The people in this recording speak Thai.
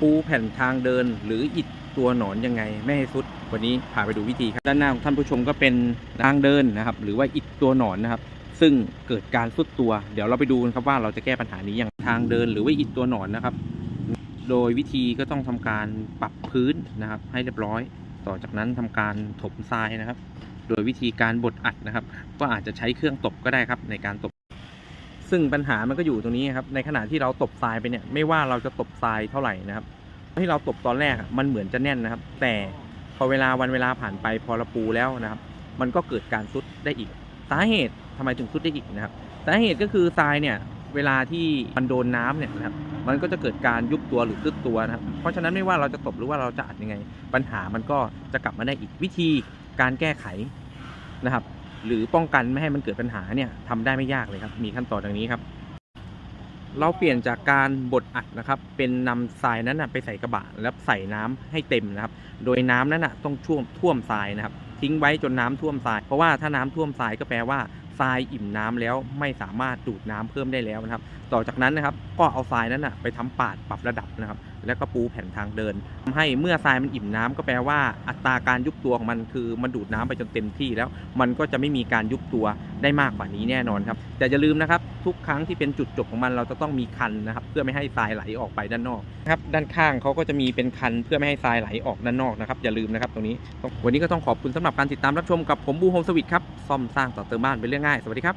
ปูแผ่นทางเดินหรืออิฐตัวหนอนยังไงไม่ให้สุด วันนี้พาไปดูวิธีครับด้านหน้าของท่านผู้ชมก็เป็นทางเดินนะครับ หรือว่าอิฐตัวหนอนนะครับ ซึ่งเกิดการสุดตัว เดี๋ยวเราไปดูกันครับว่าเราจะแก้ปัญหานี้อย่างทางเดินหรือว่าอิฐตัวหนอนนะครับ โดยวิธีก็ต้องทำการปรับพื้นนะครับ ให้เรียบร้อย ต่อจากนั้นทำการถมทรายนะครับ โดยวิธีการบดอัดนะครับ ก็อาจจะใช้เครื่องตบก็ได้ครับในการตบ ซึ่งปัญหามันก็อยู่ตรงนี้ครับในขณะที่เราตบทรายไปเนี่ยไม่ว่าเราจะตบทรายเท่าไหร่นะครับที่เราตบตอนแรกมันเหมือนจะแน่นนะครับ แต่พอเวลาวันเวลาผ่านไปพอเราปูแล้วนะครับ มันก็เกิดการซุดได้อีก สาเหตุทำไมถึงซุดได้อีกนะครับ สาเหตุก็คือทรายเนี่ยเวลาที่มันโดนน้ำเนี่ยนะครับมันก็จะเกิดการยุบตัวหรือซึดตัวนะครับ เพราะฉะนั้นไม่ว่าเราจะตบหรือว่าเราจะอัดยังไง ปัญหามันก็จะกลับมาได้อีกวิธีการแก้ไขนะครับ หรือป้องกันไม่ให้มันเกิดปัญหาเนี่ยทำได้ไม่ยากเลยครับ มีขั้นตอนดังนี้ครับ เราเปลี่ยนจากการบดอัดนะครับ เป็นนำทรายนั้นนะไปใส่กระบะแล้วใส่น้ำให้เต็มนะครับ โดยน้ำนั้นนะต้องช่วมท่วมทรายนะครับ ทิ้งไว้จนน้ำท่วมทราย เพราะว่าถ้าน้ำท่วมทรายก็แปลว่า ทรายอิ่มน้ำแล้วไม่สามารถดูดน้ำเพิ่มได้แล้วนะครับ ต่อจากนั้นนะครับก็เอาทรายนั้นนะไปทำปาดปรับระดับนะครับ แล้วก็ปูแผ่นทางเดินทำให้เมื่อทรายมันอิ่มน้ำก็แปลว่าอัตราการยุบตัวของมันคือมันดูดน้ำไปจนเต็มที่แล้ว มันก็จะไม่มีการยุบตัวได้มากกว่านี้แน่นอนครับแต่อย่าลืมนะครับทุกครั้งที่เป็นจุดจบของมันเราจะต้องมีคันนะครับ เพื่อไม่ให้ทรายไหลออกไปด้านนอกครับด้านข้างเขาก็จะมีเป็นคันเพื่อไม่ให้ทรายไหลออกด้านนอกนะครับอย่าลืมนะครับตรงนี้ต้องวันนี้ก็ต้องขอบคุณสำหรับการติดตามรับชมกับผมบูโฮมสวิตครับซ่อมสร้างต่อเติมบ้านเป็นเรื่องง่าย สวัสดีครับ